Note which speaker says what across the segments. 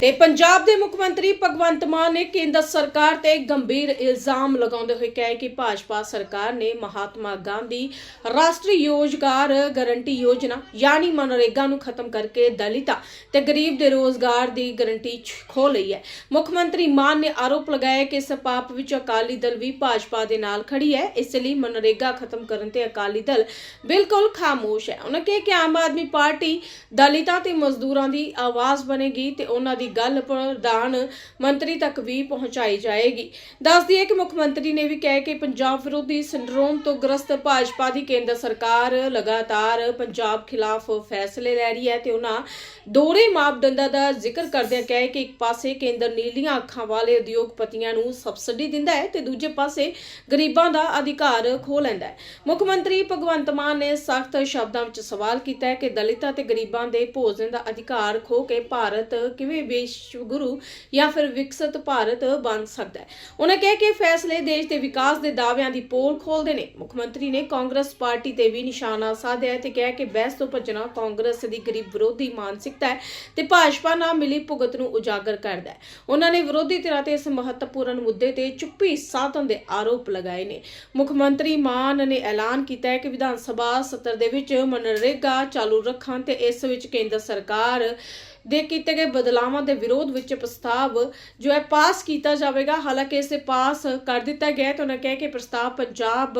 Speaker 1: ਤੇ ਪੰਜਾਬ ਦੇ ਮੁੱਖ ਮੰਤਰੀ ਭਗਵੰਤ ਮਾਨ ਨੇ ਕੇਂਦਰ ਸਰਕਾਰ ਤੇ ਗੰਭੀਰ ਇਲਜ਼ਾਮ ਲਗਾਉਂਦੇ ਹੋਏ ਕਿਹਾ ਕਿ ਭਾਜਪਾ ਸਰਕਾਰ ਨੇ ਮਹਾਤਮਾ ਗਾਂਧੀ ਰਾਸ਼ਟਰੀ ਰੋਜ਼ਗਾਰ ਗਾਰੰਟੀ ਯੋਜਨਾ, ਯਾਨੀ ਮਨਰੇਗਾ ਨੂੰ ਖਤਮ ਕਰਕੇ ਦਲਿਤਾਂ ਤੇ ਗਰੀਬ ਦੇ ਰੋਜ਼ਗਾਰ ਦੀ ਗਾਰੰਟੀ ਖੋ ਲਈ ਹੈ। ਮੁੱਖ ਮੰਤਰੀ ਮਾਨ ਨੇ ਆਰੋਪ ਲਗਾਇਆ ਕਿ ਇਸ ਪਾਪ ਵਿੱਚ ਅਕਾਲੀ ਦਲ ਵੀ ਭਾਜਪਾ ਦੇ ਨਾਲ ਖੜੀ ਹੈ। ਇਸ ਲਈ ਮਨਰੇਗਾ ਖਤਮ ਕਰਨ ਤੇ ਅਕਾਲੀ ਦਲ ਬਿਲਕੁਲ ਖਾਮੋਸ਼ ਹੈ। ਉਹਨਾਂ ਕਿਹਾ ਕਿ ਆਮ ਆਦਮੀ ਪਾਰਟੀ ਦਲਿਤਾਂ ਤੇ ਮਜ਼ਦੂਰਾਂ ਦੀ ਆਵਾਜ਼ ਬਣੇਗੀ ਤੇ ਉਹਨਾਂ ਦੀ ਗੱਲ ਪ੍ਰਧਾਨ ਮੰਤਰੀ ਤੱਕ ਵੀ ਪਹੁੰਚਾਈ ਜਾਏਗੀ। ਦੱਸ ਦਈਏ ਕਿ ਮੁੱਖ ਮੰਤਰੀ ਨੇ ਵੀ ਕਹਿ ਕੇ ਪੰਜਾਬ ਵਿਰੋਧੀ ਸਿੰਡਰੋਮ ਤੋਂ ਗ੍ਰਸਤ ਭਾਜਪਾ ਦੀ ਕੇਂਦਰ ਸਰਕਾਰ ਲਗਾਤਾਰ ਪੰਜਾਬ ਖਿਲਾਫ ਫੈਸਲੇ ਲੈ ਰਹੀ ਹੈ ਤੇ ਉਹਨਾਂ ਦੋਹਰੇ ਮਾਪਦੰਡਾਂ ਦਾ ਜ਼ਿਕਰ ਕਰਦਿਆਂ ਕਿਹਾ ਕਿ ਇੱਕ ਪਾਸੇ ਕੇਂਦਰ ਨੀਲੀਆਂ ਅੱਖਾਂ ਵਾਲੇ ਉਦਯੋਗਪਤੀਆਂ ਨੂੰ ਸਬਸਿਡੀ ਦਿੰਦਾ ਹੈ ਤੇ ਦੂਜੇ ਪਾਸੇ ਗਰੀਬਾਂ ਦਾ ਅਧਿਕਾਰ ਖੋਹ ਲੈਂਦਾ ਹੈ। ਮੁੱਖ ਮੰਤਰੀ ਭਗਵੰਤ ਮਾਨ ਨੇ ਸਖਤ ਸ਼ਬਦਾਂ ਵਿੱਚ ਸਵਾਲ ਕੀਤਾ ਹੈ ਕਿ ਦਲਿਤਾਂ ਤੇ ਗਰੀਬਾਂ ਦੇ ਭੋਜਨ ਦਾ ਅਧਿਕਾਰ ਖੋ ਕੇ ਭਾਰਤ ਕਿਵੇਂ ਵਿਸ਼ਵ ਗੁਰੂ ਜਾਂ ਫਿਰ ਵਿਕਸਿਤ ਭਾਰਤ ਬਣ ਸਕਦਾ ਹੈ। ਉਹਨਾਂ ਕਿਹਾ ਕਿ ਫੈਸਲੇ ਦੇਸ਼ ਦੇ ਵਿਕਾਸ ਦੇ ਦਾਅਵਿਆਂ ਦੀ ਪੋਲ ਖੋਲਦੇ ਨੇ। ਮੁੱਖ ਮੰਤਰੀ ਨੇ ਕਾਂਗਰਸ ਪਾਰਟੀ ਤੇ ਵੀ ਨਿਸ਼ਾਨਾ ਸਾਧਿਆ ਤੇ ਕਿਹਾ ਕਿ ਬਹਿਸ ਤੋਂ ਭੱਜਣਾ ਕਾਂਗਰਸ ਦੀ ਗਰੀਬ ਵਿਰੋਧੀ ਮਾਨਸਿਕਤਾ ਹੈ ਤੇ ਭਾਜਪਾ ਨਾਲ ਮਿਲੀ ਭੁਗਤ ਨੂੰ ਉਜਾਗਰ ਕਰਦਾ ਹੈ। ਉਹਨਾਂ ਨੇ ਵਿਰੋਧੀ ਧਿਰਾਂ ਤੇ ਇਸ ਮਹੱਤਵਪੂਰਨ ਮੁੱਦੇ ਤੇ ਚੁੱਪੀ ਸਾਧਨ ਦੇ ਆਰੋਪ ਲਗਾਏ ਨੇ। ਮੁੱਖ ਮੰਤਰੀ ਮਾਨ ਨੇ ਐਲਾਨ ਕੀਤਾ ਹੈ ਕਿ ਵਿਧਾਨ ਸਭਾ ਸੱਤਰ ਦੇ ਵਿੱਚ ਮਨਰੇਗਾ ਚਾਲੂ ਰੱਖਣ ਤੇ ਇਸ ਵਿੱਚ ਕੇਂਦਰ ਸਰਕਾਰ ਦੇ ਕੀਤੇ ਗਏ ਬਦਲਾਵਾਂ ਦੇ ਵਿਰੋਧ ਵਿੱਚ ਪ੍ਰਸਤਾਵ ਜੋ ਹੈ ਪਾਸ ਕੀਤਾ ਜਾਵੇਗਾ। ਹਾਲਾਂਕਿ ਇਸੇ ਪਾਸ ਕਰ ਦਿੱਤਾ ਗਿਆ ਹੈ ਤਾਂ ਉਹਨਾਂ ਕਿਹਾ ਕਿ ਪ੍ਰਸਤਾਵ ਪੰਜਾਬ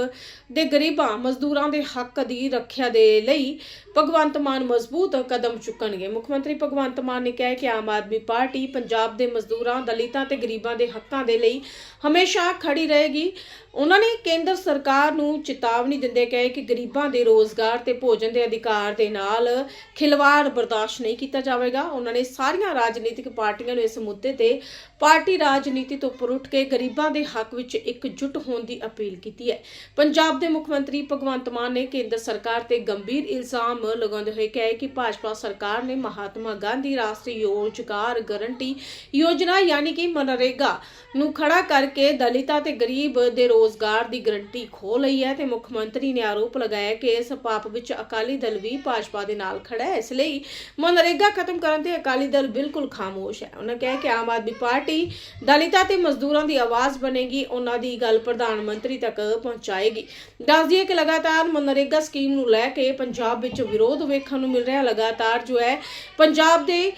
Speaker 1: ਦੇ ਗਰੀਬਾਂ, ਮਜ਼ਦੂਰਾਂ ਦੇ ਹੱਕ ਦੀ ਰੱਖਿਆ ਦੇ ਲਈ ਭਗਵੰਤ ਮਾਨ ਮਜ਼ਬੂਤ ਕਦਮ ਚੁੱਕਣਗੇ। ਮੁੱਖ ਮੰਤਰੀ ਭਗਵੰਤ ਮਾਨ ਨੇ ਕਿਹਾ ਕਿ ਆਮ ਆਦਮੀ ਪਾਰਟੀ ਪੰਜਾਬ ਦੇ ਮਜ਼ਦੂਰਾਂ, ਦਲਿਤਾਂ ਤੇ ਗਰੀਬਾਂ ਦੇ ਹੱਕਾਂ ਦੇ ਲਈ ਹਮੇਸ਼ਾ ਖੜੀ ਰਹੇਗੀ। ਉਹਨਾਂ ਨੇ ਕੇਂਦਰ ਸਰਕਾਰ ਨੂੰ ਚੇਤਾਵਨੀ ਦਿੰਦੇ ਕਹੇ ਕਿ ਗਰੀਬਾਂ ਦੇ ਰੋਜ਼ਗਾਰ ਤੇ ਭੋਜਨ ਦੇ ਅਧਿਕਾਰ ਦੇ ਨਾਲ ਖਿਲਵਾੜ ਬਰਦਾਸ਼ਤ ਨਹੀਂ ਕੀਤਾ ਜਾਵੇਗਾ। ਉਹਨਾਂ ਨੇ ਸਾਰੀਆਂ ਰਾਜਨੀਤਿਕ ਪਾਰਟੀਆਂ ਨੂੰ ਇਸ ਮੁੱਦੇ ਤੇ ਪਾਰਟੀ ਰਾਜਨੀਤੀ ਤੋਂ ਉੱਪਰ ਉੱਠ ਕੇ ਗਰੀਬਾਂ ਦੇ ਹੱਕ ਵਿੱਚ ਇਕਜੁੱਟ ਹੋਣ ਦੀ ਅਪੀਲ ਕੀਤੀ ਹੈ। ਪੰਜਾਬ ਦੇ ਮੁੱਖ ਮੰਤਰੀ ਭਗਵੰਤ ਮਾਨ ਨੇ ਕੇਂਦਰ ਸਰਕਾਰ ਤੇ ਗੰਭੀਰ ਇਲਜ਼ਾਮ ਲਗਾਉਂਦੇ ਹੋਏ ਕਿਹਾ ਕਿ ਭਾਜਪਾ ਸਰਕਾਰ ਨੇ ਮਹਾਤਮਾ ਗਾਂਧੀ ਰਾਸ਼ਟਰੀ ਰੋਜ਼ਗਾਰ ਗਾਰੰਟੀ ਯੋਜਨਾ ਯਾਨੀ ਕਿ ਮਨਰੇਗਾ ਨੂੰ ਖੜਾ ਕਰਕੇ ਦਲਿਤਾਂ ਤੇ ਗਰੀਬ ਦੇ ਰੋਜ਼ਗਾਰ ਦੀ ਗਾਰੰਟੀ ਖੋ ਲਈ ਹੈ ਤੇ ਮੁੱਖ ਮੰਤਰੀ ਨੇ ਆਰੋਪ ਲਗਾਇਆ ਕਿ ਇਸ ਪਾਪ ਵਿੱਚ ਅਕਾਲੀ ਦਲ ਵੀ ਭਾਜਪਾ ਦੇ ਨਾਲ ਖੜਾ ਹੈ। ਇਸ ਲਈ ਮਨਰੇਗਾ ਖਤਮ ਕਰਨ ਤੇ ਅਕਾਲੀ ਦਲ ਬਿਲਕੁਲ ਖਾਮੋਸ਼ ਹੈ। ਉਹਨਾਂ ਕਿਹਾ ਕਿ ਆਮ ਆਦਮੀ ਪਾਰਟੀ ਦਲਿਤਾਂ ਤੇ ਮਜ਼ਦੂਰਾਂ ਦੀ ਆਵਾਜ਼ ਬਣੇਗੀ, ਉਹਨਾਂ ਦੀ ਗੱਲ ਪ੍ਰਧਾਨ ਮੰਤਰੀ ਤੱਕ ਪਹੁੰਚਾਏਗੀ। ਦੱਸ ਦਈਏ ਕਿ ਲਗਾਤਾਰ ਮਨਰੇਗਾ ਸਕੀਮ ਨੂੰ ਲੈ ਕੇ ਪੰਜਾਬ ਵਿੱਚ ਵਿਰੋਧ ਵੇਖਣ ਨੂੰ ਮਿਲ ਰਿਹਾ। ਲਗਾਤਾਰ ਜੋ ਹੈ, ਪੰਜਾਬ ਦੇ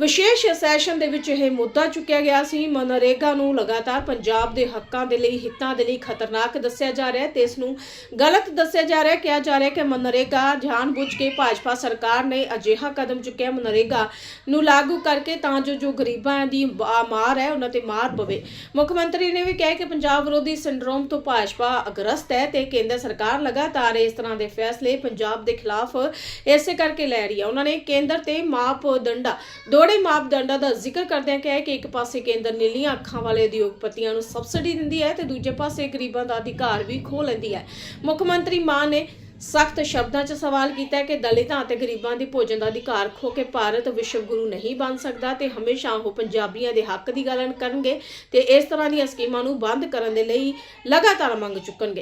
Speaker 1: ਵਿਸ਼ੇਸ਼ ਸੈਸ਼ਨ ਦੇ ਵਿੱਚ ਇਹ ਮੁੱਦਾ ਚੁੱਕਿਆ ਗਿਆ ਸੀ। ਮਨਰੇਗਾ ਨੂੰ ਲਗਾਤਾਰ ਪੰਜਾਬ ਦੇ ਹੱਕਾਂ ਦੇ ਲਈ, ਹਿੱਤਾਂ ਦੇ ਲਈ ਖਤਰਨਾਕ ਦੱਸਿਆ ਜਾ ਰਿਹਾ ਹੈ ਤੇ ਇਸ ਨੂੰ ਗਲਤ ਦੱਸਿਆ ਜਾ ਰਿਹਾ ਹੈ। ਕਿਹਾ ਜਾ ਰਿਹਾ ਹੈ ਕਿ ਮਨਰੇਗਾ ਜਾਣਬੁੱਝ ਕੇ ਭਾਜਪਾ ਸਰਕਾਰ ਨੇ ਅਜਿਹਾ ਕਦਮ ਚੁੱਕਿਆ ਮਨਰੇਗਾ ਨੂੰ ਲਾਗੂ ਕਰਕੇ ਤਾਂ ਜੋ ਜੋ ਗਰੀਬਾਂ ਦੀ ਮਾਰ ਹੈ, ਉਹਨਾਂ ਤੇ ਮਾਰ ਪਵੇ। ਮੁੱਖ ਮੰਤਰੀ ਨੇ ਵੀ ਕਿਹਾ ਕਿ ਪੰਜਾਬ ਵਿਰੋਧੀ ਸਿੰਡਰੋਮ ਤੋਂ ਭਾਜਪਾ ਅਗਰਸਤ ਹੈ ਤੇ ਕੇਂਦਰ ਸਰਕਾਰ ਲਗਾਤਾਰ ਇਸ ਤਰ੍ਹਾਂ ਦੇ ਫੈਸਲੇ ਪੰਜਾਬ ਦੇ ਖਿਲਾਫ ਇਸੇ ਕਰਕੇ ਲੈ ਰਹੀ ਹੈ। ਉਹਨਾਂ ਨੇ ਕੇਂਦਰ ਤੇ ਮਾਪਦੰਡਾਂ ਦੋੜੇ ਮਾਪਦੰਡਾਂ ਦਾ ਜ਼ਿਕਰ ਕਰਦਿਆਂ ਕਿਹਾ ਕਿ ਇੱਕ ਪਾਸੇ ਕੇਂਦਰ ਨੀਲੀਆਂ ਅੱਖਾਂ ਵਾਲੇ ਉਦਯੋਗਪਤੀਆਂ ਨੂੰ ਸਬਸਿਡੀ ਦਿੰਦੀ ਹੈ ਤੇ ਦੂਜੇ ਪਾਸੇ ਗਰੀਬਾਂ ਦਾ ਅਧਿਕਾਰ ਵੀ ਖੋਹ ਲੈਂਦੀ ਹੈ। ਮੁੱਖ ਮੰਤਰੀ ਮਾਨ ਨੇ ਸਖਤ ਸ਼ਬਦਾਂ 'ਚ ਸਵਾਲ ਕੀਤਾ ਹੈ ਕਿ ਦਲਿਤਾਂ ਅਤੇ ਗਰੀਬਾਂ ਦੀ ਭੋਜਨ ਦਾ ਅਧਿਕਾਰ ਖੋ ਕੇ ਭਾਰਤ ਵਿਸ਼ਵ ਗੁਰੂ ਨਹੀਂ ਬਣ ਸਕਦਾ ਤੇ ਹਮੇਸ਼ਾ ਉਹ ਪੰਜਾਬੀਆਂ ਦੇ ਹੱਕ ਦੀ ਗੱਲ ਕਰਨਗੇ ਤੇ ਇਸ ਤਰ੍ਹਾਂ ਦੀਆਂ ਸਕੀਮਾਂ ਨੂੰ ਬੰਦ ਕਰਨ ਦੇ ਲਈ ਲਗਾਤਾਰ ਮੰਗ ਚੁੱਕਣਗੇ।